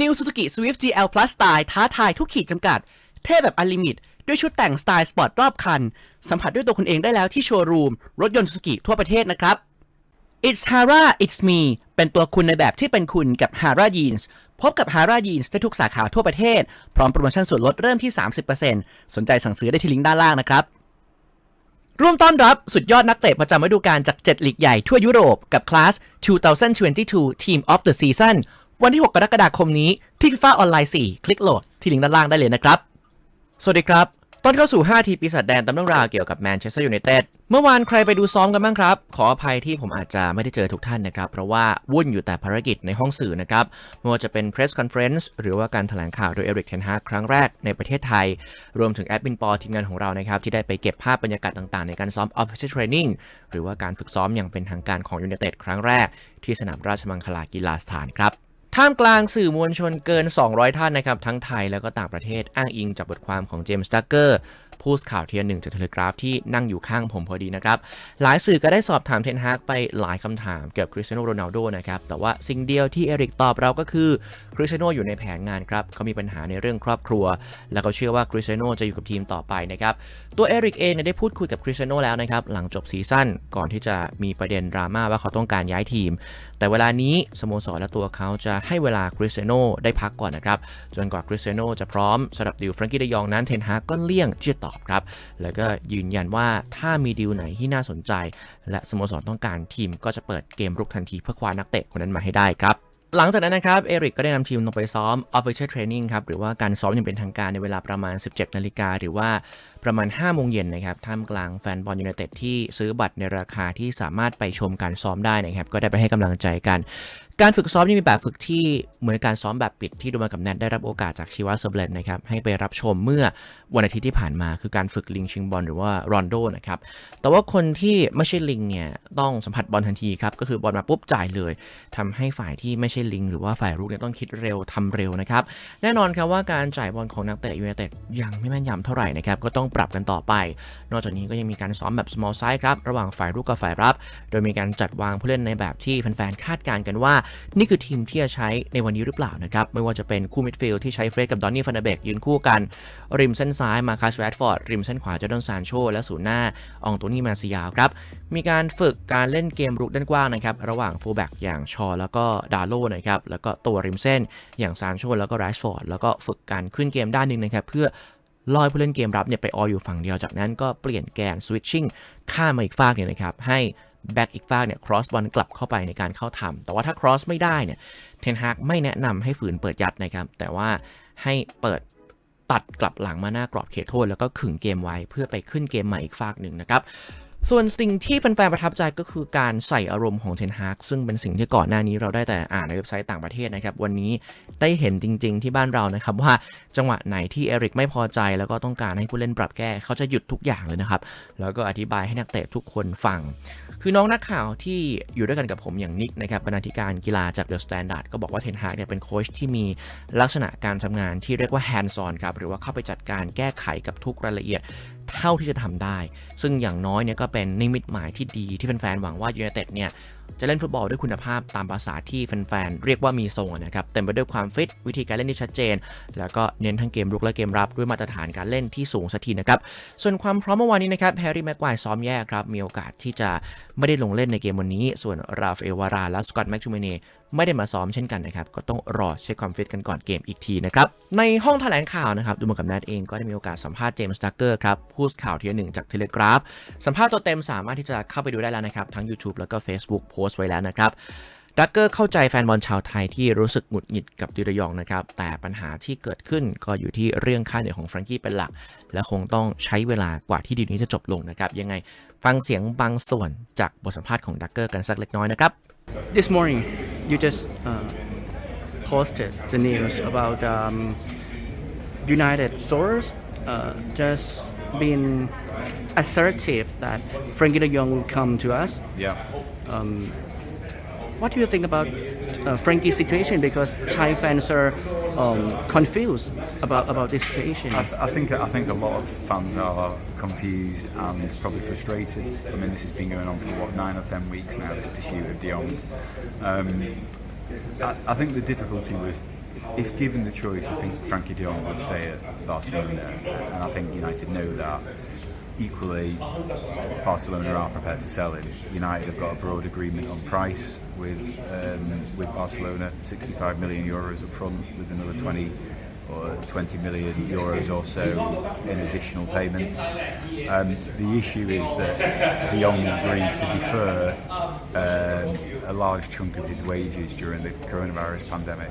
New Suzuki Swift GL Plus Style ท้าทายทุกขีดจำกัด เท่แบบอลิมิต ด้วยชุดแต่งสไตล์สปอร์ตรอบคัน สัมผัสด้วยตัวคุณเองได้แล้วที่โชว์รูม รถยนต์ Suzuki ทั่วประเทศนะครับ It's Hara It's Me เป็นตัวคุณในแบบที่เป็นคุณกับ Hara Jeans พบกับ Hara Jeans ได้ทุกสาขาทั่วประเทศ พร้อมโปรโมชั่นส่วนลดเริ่มที่ 30%สนใจสั่งซื้อได้ที่ลิงก์ด้านล่างนะครับร่วมต้อนรับสุดยอดนักเตะประจำฤดูกาลจาก 7 ลีกใหญ่ทั่วยุโรปกับคลาส 2022 Team of the Season วันที่ 6 กรกฎาคมนี้ที่ FIFA ออนไลน์ 4 คลิกโหลดที่ลิงก์ด้านล่างได้เลยนะครับ สวัสดีครับต้อนเข้าสู่ 5 ทีปีศาจแดนตำเรื่องราวเกี่ยวกับแมนเชสเตอร์ยูไนเต็ด เมื่อวานใครไปดูซ้อมกันบ้างครับ ขออภัยที่ผมอาจจะไม่ได้เจอทุกท่านนะครับ เพราะว่าวุ่นอยู่แต่ภารกิจในห้องสื่อนะครับไม่ว่าจะเป็น Press Conference หรือว่าการแถลงข่าวโดยเอริกเทนฮาครั้งแรกในประเทศไทย รวมถึงแอดมินปอทีมงานของเรานะครับที่ได้ไปเก็บภาพบรรยากาศต่างๆ ในการซ้อม Official Training หรือว่าการฝึกซ้อมอย่างเป็นทางการของยูไนเต็ดครั้งแรก ที่สนามราชมังคลากีฬาสถานครับ ท่ามกลางสื่อมวลชนเกิน 200 ท่านนะครับ ทั้งไทยแล้วก็ต่างประเทศอ้างอิงจากบทความของเจมส์ดักเกอร์ผู้สข่าวเทียร์หนึ่งจากเทเลกราฟที่นั่งอยู่ข้างผมพอดีนะครับ หลายสื่อก็ได้สอบถามเทนฮากไปหลายคำถามเกี่ยวกับคริสเตียโนโรนัลโดนะครับ แต่ว่าสิ่งเดียวที่เอริกตอบเราก็คือคริสเตียโนอยู่ในแผนงานครับเขามีปัญหาในเรื่องครอบครัว แล้วก็เชื่อว่าคริสเตียโนจะอยู่กับทีมต่อไปนะครับตัวเอริกเองได้พูดคุยกับคริสเตียโนแล้วนะครับหลังจบซีซั่นก่อนที่จะมีประเด็นดราม่าว่าเขาต้องการย้ายทีม แต่เวลานี้สโมสรและตัวเขาจะให้เวลาคริสเตียโนได้พักก่อนนะครับจนกว่าคริสเตียโนจะพร้อมสำหรับดิวฟรังกี้ดยองนั้นเทนฮากก็เลี่ยงที่จะตอบครับ แล้วก็ยืนยันว่าถ้ามีดิวไหนที่น่าสนใจ และสโมสรต้องการทีมก็จะเปิดเกมรุกทันทีเพื่อคว้านักเตะคนนั้นมาให้ได้ครับหลังจากนั้นนะครับ เอริกก็ได้นำทีมลงไปซ้อม Official Training ครับ หรือว่าการซ้อมอย่างเป็นทางการในเวลาประมาณ 17 นาฬิกาหรือว่า ประมาณ 5 โมงเย็นนะครับ ท่ามกลางแฟนบอลยูไนเต็ดที่ซื้อบัตรในราคาที่สามารถไปชมการซ้อมได้นะครับ ก็ได้ไปให้กำลังใจกัน การฝึกซ้อมนี่มีแบบฝึกที่เหมือนการซ้อมแบบปิดที่ดูมากับแนทได้รับโอกาสจากชิวาเซอร์เบลนนะครับ ให้ไปรับชมเมื่อวันอาทิตย์ที่ผ่านมา คือการฝึกลิงชิงบอลหรือว่ารอนโดนะครับ แต่ว่าคนที่ไม่ใช่ลิงเนี่ยต้องสัมผัสบอลทันทีครับ ก็คือบอลมาปุ๊บจ่ายเลยทำให้ฝ่ายที่ไม่ใช่ลิง หรือว่าฝ่ายรุกเนี่ยต้องคิดเร็วทำเร็วนะครับ แน่นอนครับว่าการจ่ายบอลของนักเตะยูไนเต็ดยังไม่แม่นยำเท่าไหร่นะครับ ก็ต้องปรับกันต่อไป นอกจากนี้ก็ยังมีการซ้อมแบบ small size ครับ ระหว่างฝ่ายรุกกับฝ่ายรับ โดยมีการจัดวางผู้เล่นในแบบที่แฟนๆคาดการณ์กันว่า นี่คือทีมที่จะใช้ในวันนี้หรือเปล่านะครับ ไม่ว่าจะเป็นคู่มิดฟิลด์ที่ใช้เฟรดกับดอนนี่ฟันเดเบกยืนคู่กัน ริมเส้นซ้ายมาคัสแรดฟอร์ดริมเส้นขวาจอร์แดนซานโชและศูนย์หน้าอองโตนี่มาซิยาครับมีการฝึกการเล่นเกมรุกด้านกว้างนะครับระหว่างฟูลแบ็กอย่างชอ แล้วก็ดาโลนะครับแล้วก็ตัวริมเส้นอย่างซานโชแล้วก็แรชฟอร์ดแล้วก็ฝึกการขึ้นเกมด้านหนึ่งนะครับเพื่อ ลอยผู้เล่นเกมรับเนี่ยไปอออยู่ฝั่งเดียวจากนั้นก็เปลี่ยนแกนสวิตชิ่งข้ามมาอีกฝากเนี่ยนะครับให้แบ็กอีกฝากเนี่ยครอสบอลกลับเข้าไปในการเข้าทำแต่ว่าถ้าครอสไม่ได้เนี่ยเทนฮากไม่แนะนำให้ฝืนเปิดยัดนะครับ แต่ว่าให้เปิดตัดกลับหลังมาหน้ากรอบเขตโทษ แล้วก็ขึงเกมไว้เพื่อไปขึ้นเกมใหม่อีกฝากหนึ่งนะครับ ส่วนสิ่งที่แฟนๆประทับใจก็คือการใส่อารมณ์ของเทนฮากซึ่งเป็นสิ่งที่ก่อนหน้านี้เราได้แต่อ่านในเว็บไซต์ต่างประเทศนะครับ วันนี้ได้เห็นจริง ๆ ที่บ้านเรานะครับ ว่าจังหวะไหนที่เอริกไม่พอใจ แล้วก็ต้องการให้ผู้เล่นปรับแก้ เขาจะหยุดทุกอย่างเลยนะครับ แล้วก็อธิบายให้นักเตะทุกคนฟัง คือน้องนักข่าวที่อยู่ด้วยกันกับผมอย่างนิกนะครับบรรณาธิการกีฬาจากเดอะสแตนดาร์ดก็บอกว่าเทนฮากเนี่ยเป็นโค้ชที่มีลักษณะการทำงานที่เรียกว่าแฮนด์ o อนครับหรือว่าเข้าไปจัดการแก้ไขกับทุกรายละเอียด เท่าที่จะทำได้ ซึ่งอย่างน้อยเนี่ยก็เป็นนิมิตหมายที่ดีที่แฟนๆหวังว่ายูไนเต็ดเนี่ยจะเล่นฟุตบอลด้วยคุณภาพตามภาษาที่แฟนๆเรียกว่ามีทรงนะครับเต็มไปด้วยความฟิตวิธีการเล่นที่ชัดเจน แล้วก็เน้นทั้งเกมรุกและเกมรับด้วยมาตรฐานการเล่นที่สูงสักทีนะครับส่วนความพร้อมเมื่อวานนี้นะครับแฮร์รี่แม็กควายซ้อมแย่ครับมีโอกาสที่จะไม่ได้ลงเล่นในเกมวันนี้ ส่วนราฟเอลวาราและสกอตแม็กชูเมเน่ ไม่ได้มาซ้อมเช่นกันนะครับ ก็ต้องรอเช็คความฟิตกันก่อนเกมอีกทีนะครับ ในห้องแถลงข่าวนะครับ ดูเหมือนกับแนทเองก็ได้มีโอกาสสัมภาษณ์เจมส์ดักเกอร์ครับ ผู้สื่อข่าวทียร์หนึ่งจากเทเลกราฟ สัมภาษณ์ตัวเต็มสามารถที่จะเข้าไปดูได้แล้วนะครับ ทั้ง YouTube แล้วก็ Facebook โพสต์ไว้แล้วนะครับดักเกอร์เข้าใจแฟนบอลชาวไทยที่รู้สึกหงุดหงิดกับดิรยองนะครับ แต่ปัญหาที่เกิดขึ้นก็อยู่ที่เรื่องค่าเหนื่อยของแฟรงกี้เป็นหลัก และคงต้องใช้เวลากว่าที่ดีนี้จะจบลงนะครับ ยังไงฟังเสียงบางส่วนจากบทสัมภาษณ์ของดักเกอร์กันสักเล็กน้อยนะครับ This morning, you just uh, posted the news about um, United source uh, just being assertive that Frankie de Jong will come to us. Yeah. What do you think about uh, Frankie's situation? Because Thai fans are um, confused about, about this situation. I, th- I think I think a lot of fans are confused and probably frustrated. I mean, this has been going on for what nine or ten weeks now. This pursuit of Dion. Um, I, I think the difficulty with if given the choice, I think Frankie de Jong would stay at Barcelona, and I think United know that. Equally, Barcelona are prepared to sell him. United have got a broad agreement on price with um, with Barcelona, 65 million euros up front, with another 20 or 20 million euros or so in additional payments. Um, the issue is that De Jong agreed to defer um, a large chunk of his wages during the coronavirus pandemic.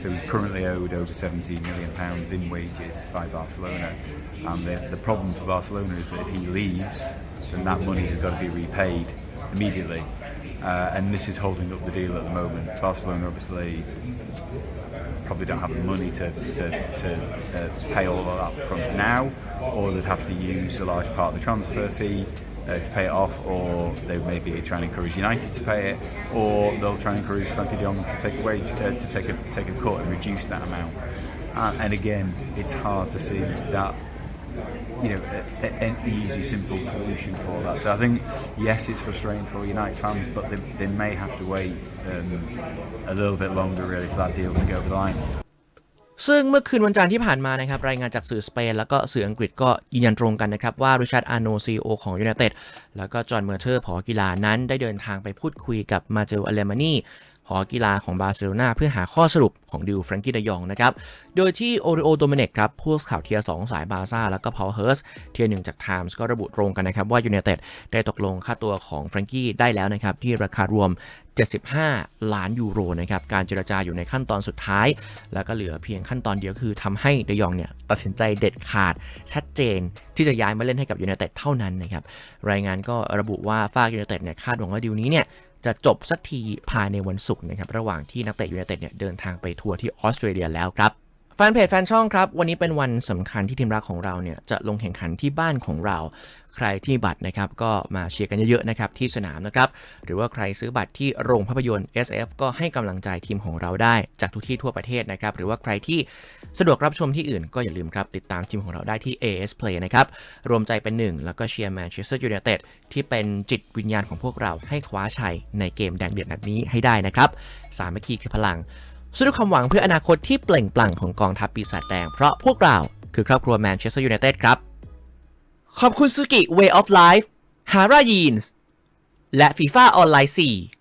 So he's currently owed over 17 million pounds in wages by Barcelona. And the, the problem for Barcelona is that if he leaves, then that money has got to be repaid immediately. Uh, and this is holding up the deal at the moment. Barcelona obviously probably don't have the money to, to, to uh, pay all of that from now, or they'd have to use a large part of the transfer fee uh, to pay it off, or they would maybe try and encourage United to pay it, or they'll try and encourage Frankie de to take a wage, uh, to take a take a cut and reduce that amount. Uh, and again, it's hard to see that you know, a, a, an easy, simple solution for that. So I think, yes, it's frustrating for United fans, but they, they may have to wait um, a little bit longer, really, for that deal to go over the line. ซึ่งเมื่อคืนวันจันทร์ที่ผ่านมานะครับ รายงานจากสื่อสเปน แล้วก็สื่ออังกฤษก็ยืนยันตรงกันนะครับ ว่าริชาร์ดอาโนซีโอของยูไนเต็ดแล้วก็จอห์นเมอร์เทอร์ผอกีฬานั้นได้เดินทางไปพูดคุยกับมาเจลอเลมานี ผอกีฬาของบาร์เซโลนาเพื่อหาข้อสรุปของดิวแฟรงกี้ดยองนะครับ โดยที่โอริโอโดเมเนกครับผู้ข่าวเทียร์2สายบาร์ซ่าแล้วก็พาวเฮิร์สเทียร์หนึ่งจากไทมส์ก็ระบุตรงกันนะครับว่ายูไนเต็ดได้ตกลงค่าตัวของแฟรงกี้ได้แล้วนะครับที่ราคารวม 75 ล้านยูโรนะครับการเจรจาอยู่ในขั้นตอนสุดท้าย แล้วก็เหลือเพียงขั้นตอนเดียวคือทำให้เดยองเนี่ยตัดสินใจเด็ดขาดชัดเจนที่จะย้ายมาเล่นให้กับยูไนเต็ดเท่านั้นนะครับรายงานก็ระบุว่าฝากยูไนเต็ดเนี่ยคาดหวังว่าดีลนี้เนี่ย จะจบสักทีภายในวันศุกร์นะครับระหว่างที่นักเตะยูไนเต็ดเนี่ยเดินทางไปทัวร์ที่ออสเตรเลียแล้วครับ แฟนเพจแฟนช่องครับ วันนี้เป็นวันสำคัญที่ทีมรักของเราเนี่ยจะลงแข่งขันที่บ้านของเรา ใครที่บัตรนะครับก็มาเชียร์กันเยอะๆนะครับที่สนามนะครับหรือว่าใครซื้อบัตรที่โรงภาพยนตร์ SF ก็ให้กำลังใจทีมของเราได้จากทุกที่ทั่วประเทศนะครับหรือว่าใครที่สะดวกรับชมที่อื่นก็อย่าลืมครับติดตามทีมของเราได้ที่ AS Play นะครับรวมใจเป็นหนึ่งแล้วก็เชียร์แมนเชสเตอร์ยูไนเต็ดที่เป็นจิตวิญญาณของพวกเราให้คว้าชัยในเกมแดงเดือดนัดนี้ให้ได้นะครับสามัคคีคือพลัง สู้ด้วยความหวังเพื่ออนาคตที่เปล่งปลั่งของกองทัพปีศาจแดง เพราะพวกเราคือครอบครัวแมนเชสเตอร์ยูไนเต็ดครับ ขอบคุณซูกิ Way of Life ฮารายีนส์และฟีฟ่าออนไลน์4